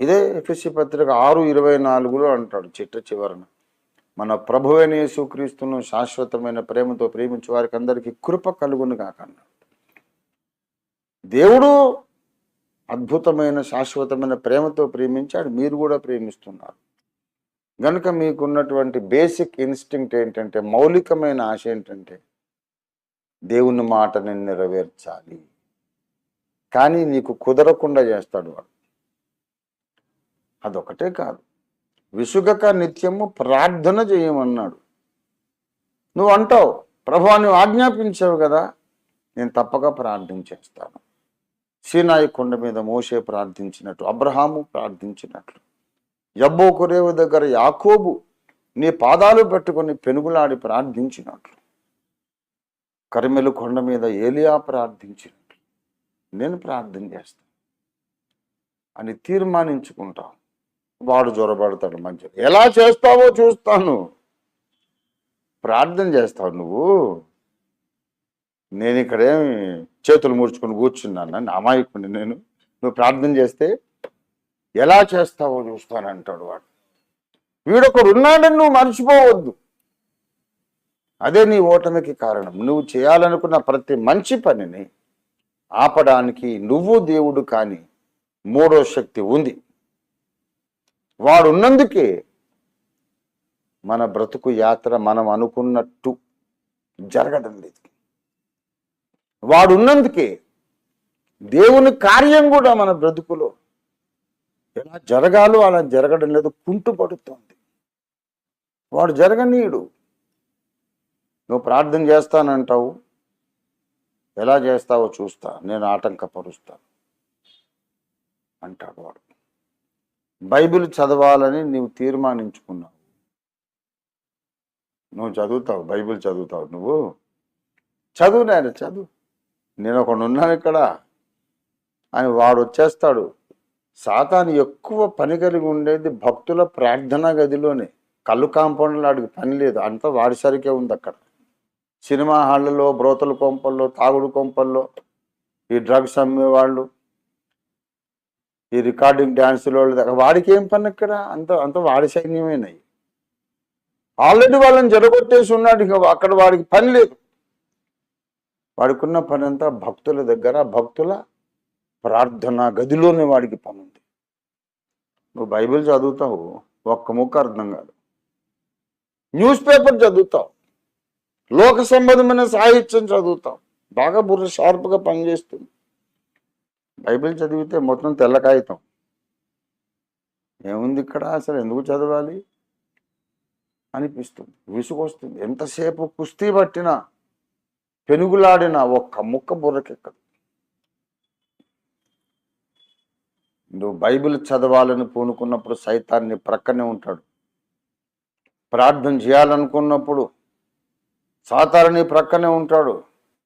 ఇదే ఎఫ్ఎస్సి పత్రిక ఆరు ఇరవై నాలుగులో అంటాడు చిట్ట చివరన. మన ప్రభువైన యేసుక్రీస్తును శాశ్వతమైన ప్రేమతో ప్రేమించే వారికి అందరికీ కృప కలుగును కాకన్నాడు దేవుడు అద్భుతమైన శాశ్వతమైన ప్రేమతో ప్రేమించాడు. మీరు కూడా ప్రేమిస్తున్నారు. గనుక మీకున్నటువంటి బేసిక్ ఇన్స్టింక్ట్ ఏంటంటే మౌలికమైన ఆశ ఏంటంటే దేవుని మాటని నెరవేర్చాలి. కానీ నీకు కుదరకుండా చేస్తాడు వాడు. అదొకటే కాదు. విసుగక నిత్యము ప్రార్థన చేయమన్నాడు. నువ్వు అంటావు ప్రభా నువ్వు ఆజ్ఞాపించావు కదా నేను తప్పక ప్రార్థన చేస్తాను. సీనాయి కొండ మీద మోసే ప్రార్థించినట్టు అబ్రహాము ప్రార్థించినట్లు యబ్బో కురేవు దగ్గర యాకోబు నీ పాదాలు పెట్టుకొని పెనుగులాడి ప్రార్థించినట్లు కరిమెలు కొండ మీద ఏలియా ప్రార్థించినట్లు నేను ప్రార్థన చేస్తాను. అని తీర్మానించుకుంటావు. వాడు జ్వరపడతాడు మంచిగా ఎలా చేస్తావో చూస్తాను. ప్రార్థన చేస్తావు నువ్వు. నేను ఇక్కడేమి చేతులు ముడుచుకొని కూర్చున్నాను. నా అమాయకుని నేను. నువ్వు ప్రార్థన చేస్తే ఎలా చేస్తావో చూస్తానంటాడు వాడు. వీడొకడు ఉన్నాడని నువ్వు మర్చిపోవద్దు. అదే నీ ఓటమికి కారణం. నువ్వు చేయాలనుకున్న ప్రతి మంచి పనిని ఆపడానికి నువ్వు దేవుడు కాని మూడో శక్తి ఉంది. వాడు ఉన్నందుకే మన బ్రతుకు యాత్ర మనం అనుకున్నట్టు జరగడం లేదు. వాడు ఉన్నందుకే దేవుని కార్యం కూడా మన బ్రతుకులో ఎలా జరగాలో అలా జరగడం లేదు కుంటుపడుతోంది వాడు జరగనీయుడు. నువ్వు ప్రార్థన చేస్తానంటావు ఎలా చేస్తావో చూస్తా నేను ఆటంకపరుస్తాను అంటాడు వాడు. బైబిల్ చదవాలని నీవు తీర్మానించుకున్నావు. నువ్వు చదువుతావు బైబిల్ చదువుతావు నువ్వు. చదువు నేను చదువు. నేను ఒకడు ఉన్నాను ఇక్కడ. అని వాడు వచ్చేస్తాడు. సాతాను ఎక్కువ పని కలిగి ఉండేది భక్తుల ప్రార్థనా గదిలోనే. కళ్ళు కాంపౌండ్లో ఆడికి పని లేదు. అంతా వాడి సరికే ఉంది అక్కడ. సినిమా హాళ్ళలో బ్రోతల కొంపల్లో తాగుడు కొంపల్లో ఈ డ్రగ్స్ అమ్మేవాళ్ళు. ఈ రికార్డింగ్ డ్యాన్సులు వాళ్ళు దగ్గర వాడికి ఏం పని ఇక్కడ? అంత అంత వాడి సైన్యమేనాయి. ఆల్రెడీ వాళ్ళని జరగొట్టేసి ఉన్నాడు ఇక అక్కడ వాడికి పని లేదు. వాడికున్న పని అంతా భక్తుల దగ్గర భక్తుల ప్రార్థన గదిలోనే వాడికి పని ఉంది నువ్వు బైబిల్ చదువుతావు ఒక్క ముక్క అర్థం కాదు. న్యూస్ పేపర్ చదువుతావు లోక సంబంధమైన సాహిత్యం చదువుతావు బాగా బుర్ర షార్ప్గా పనిచేస్తుంది. బైబిల్ చదివితే మొత్తం తెల్ల కాగితం. ఏముంది ఇక్కడ అసలు ఎందుకు చదవాలి? అనిపిస్తుంది విసుగొస్తుంది. ఎంతసేపు కుస్తీ పట్టినా పెనుగులాడిన ఒక్క ముక్క బుర్రకెక్కదు. నువ్వు బైబిల్ చదవాలని పూనుకున్నప్పుడు సైతాన్ని ప్రక్కనే ఉంటాడు. ప్రార్థన చేయాలనుకున్నప్పుడు సాతారని ప్రక్కనే ఉంటాడు.